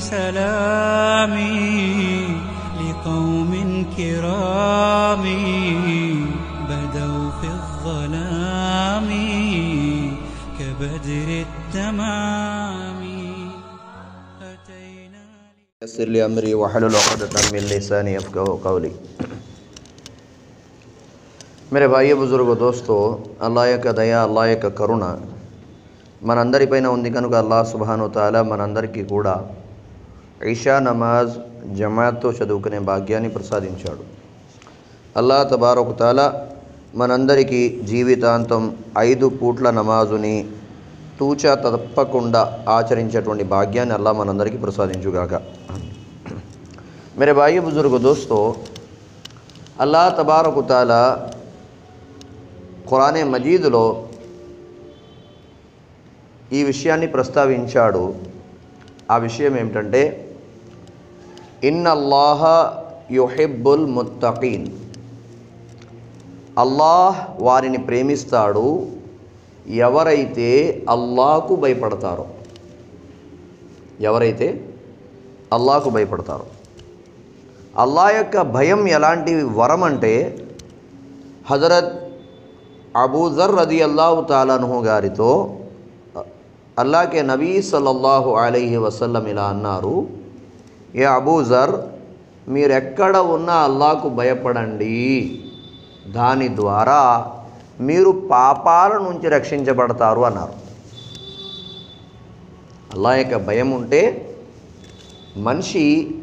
سلامي لقوم كرام بدوا في الظلام كبدر التمام أتينا يسر لي أمري وحلل عقدة من لساني يفقه قولي मेरे भाइयों बुजुर्गो दोस्तों అల్లా యొక్క దయ అల్లా యొక్క కరుణ మనందరిపైన ఉంది కనుక అల్లా సుబాను తాలా మనందరికీ కూడా ఇషా నమాజ్ జమాత్తో చదువుకునే భాగ్యాన్ని ప్రసాదించాడు అల్లా తబారకు తాలా మనందరికీ జీవితాంతం ఐదు పూట్ల నమాజుని తూచా తప్పకుండా ఆచరించేటువంటి భాగ్యాన్ని అల్లా మనందరికీ ప్రసాదించుగాక मेरे भाई बुजुर्ग दोस्तों అల్లా తబారకు తాలా ఖురానే మజీదులో ఈ విషయాన్ని ప్రస్తావించాడు ఆ విషయం ఏమిటంటే ఇన్నల్లాహ యుహిబ్బుల్ ముత్తకీన్ అల్లాహ్ వారిని ప్రేమిస్తాడు. ఎవరైతే అల్లాహకు భయపడతారో ఎవరైతే అల్లాహకు భయపడతారో అల్లా యొక్క భయం ఎలాంటి వరం అంటే హజరత్ అబూజర్ రది అల్లాహు తాలనుహు గారితో అల్లాకే నబీ సల్లల్లాహు అలైహి వసల్లం ఇలా అన్నారు. ఏ అబూజర్ మీరెక్కడ ఉన్నా అల్లాకు భయపడండి. దాని ద్వారా మీరు పాపాల నుంచి రక్షించబడతారు అన్నారు. అల్లా యొక్క భయం ఉంటే మనిషి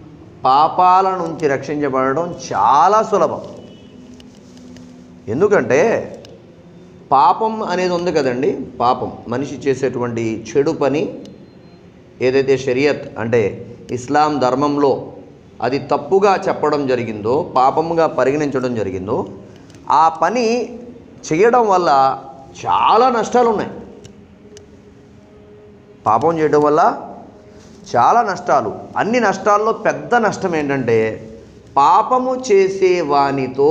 పాపాల నుంచి రక్షించబడడం చాలా సులభం. ఎందుకంటే పాపం అనేది ఉంది కదండి పాపం. మనిషి చేసేటువంటి చెడు పని ఏదైతే షరియత్ అంటే ఇస్లాం ధర్మంలో అది తప్పుగా చెప్పడం జరిగిందో పాపముగా పరిగణించడం జరిగిందో ఆ పని చేయడం వల్ల చాలా నష్టాలు ఉన్నాయి పాపం చేయడం వల్ల చాలా నష్టాలు. అన్ని నష్టాల్లో పెద్ద నష్టం ఏంటంటే పాపము చేసే వానితో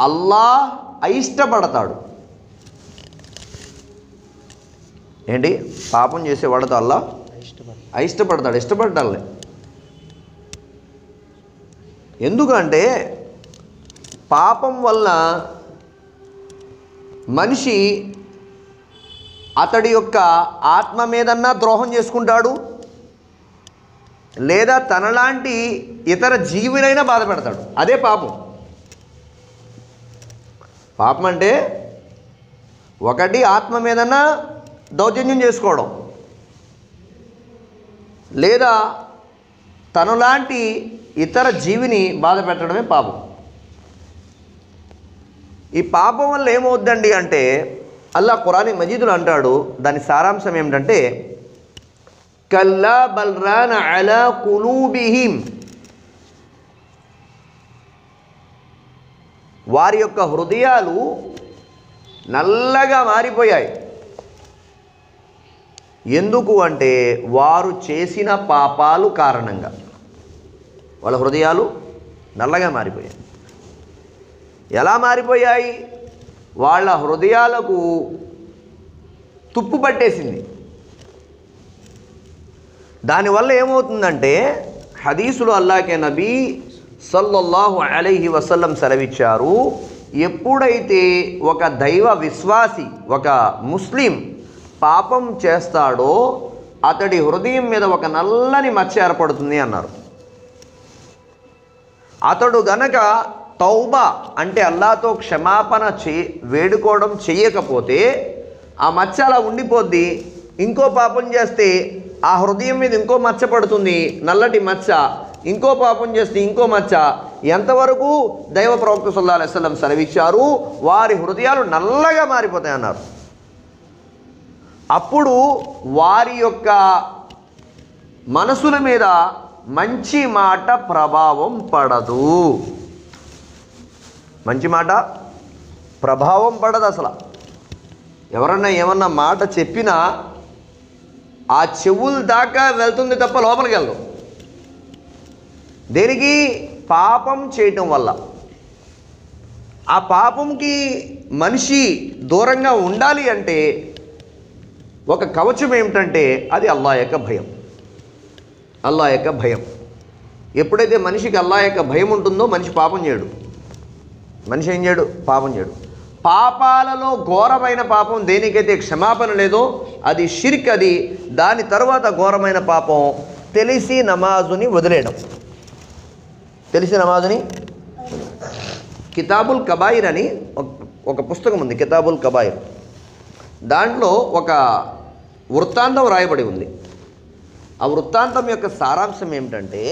అల్లా అయిష్టపడతాడు. ఏంటి? పాపం చేసేవాడితో అల్లా ఇష్టపడతాడు. ఇష్టపడాలి ఎందుకంటే పాపం వల్ల మనిషి అతడి యొక్క ఆత్మ మీదన్నా ద్రోహం చేసుకుంటాడు లేదా తనలాంటి ఇతర జీవులైనా బాధ పెడతాడు అదే పాపం. పాపం అంటే ఒకటి ఆత్మ మీదన్నా దౌర్జన్యం చేసుకోవడం. లేదా తనలాంటి ఇతర జీవిని బాధ పెట్టడమే పాపం. ఈ పాపం వల్ల ఏమవుద్దండి అంటే అల్లా ఖురాని మజీదులు అంటాడు దాని సారాంశం ఏమిటంటే కల్లా బల్రాన్ అలా కులూబిహిం. వారి యొక్క హృదయాలు నల్లగా మారిపోయాయి. ఎందుకు అంటే వారు చేసిన పాపాలు కారణంగా. వాళ్ళ హృదయాలు నల్లగా మారిపోయాయి. ఎలా మారిపోయాయి? వాళ్ళ హృదయాలకు తుప్పు పట్టేసింది. దానివల్ల ఏమవుతుందంటే హదీసులు అల్లాకే నబీ సల్లల్లాహు అలైహి వసల్లం సెలవిచ్చారు ఎప్పుడైతే ఒక దైవ విశ్వాసి ఒక ముస్లిం పాపం చేస్తాడో అతడి హృదయం మీద ఒక నల్లని మచ్చ ఏర్పడుతుంది అన్నారు. అతడు గనక తౌబా అంటే అల్లాతో క్షమాపణ చే వేడుకోవడం చేయకపోతే ఆ మచ్చ అలా ఉండిపోద్ది. ఇంకో పాపం చేస్తే ఆ హృదయం మీద ఇంకో మచ్చ పడుతుంది. నల్లటి మచ్చ ఇంకో పాపం చేస్తే ఇంకో మచ్చ. ఎంతవరకు దైవ ప్రవక్త సల్లా అలైస్లం సెలవిచ్చారు? వారి హృదయాలు నల్లగా మారిపోతాయి అన్నారు అప్పుడు వారి యొక్క మనసుల మీద మంచి మాట ప్రభావం పడదు. మంచి మాట ప్రభావం పడదు అసలు. ఎవరన్నా ఏమన్నా మాట చెప్పినా ఆ చెవుల దాకా వెళ్తుంది తప్ప లోపలికి వెళ్ళదు దేనికి? పాపం చేయటం వల్ల. ఆ పాపంకి మనిషి దూరంగా ఉండాలి అంటే ఒక కవచం ఏమిటంటే అది అల్లా యొక్క భయం. అల్లా యొక్క భయం. ఎప్పుడైతే మనిషికి అల్లా యొక్క భయం ఉంటుందో మనిషి పాపం చేయడు. మనిషి ఏం చేయడు? పాపం చేయడు. పాపాలలో ఘోరమైన పాపం దేనికైతే క్షమాపణ లేదో అది షిర్క్ అది. దాని తర్వాత ఘోరమైన పాపం తెలిసి నమాజుని వదిలేయడం. తెలిసి నమాజుని కితాబుల్ కబాయిర్ అని ఒక- పుస్తకం ఉంది. కితాబుల్ కబాయిర్. దాంట్లో ఒక వృత్తాంతం రాయబడి ఉంది. ఆ వృత్తాంతం యొక్క సారాంశం ఏమిటంటే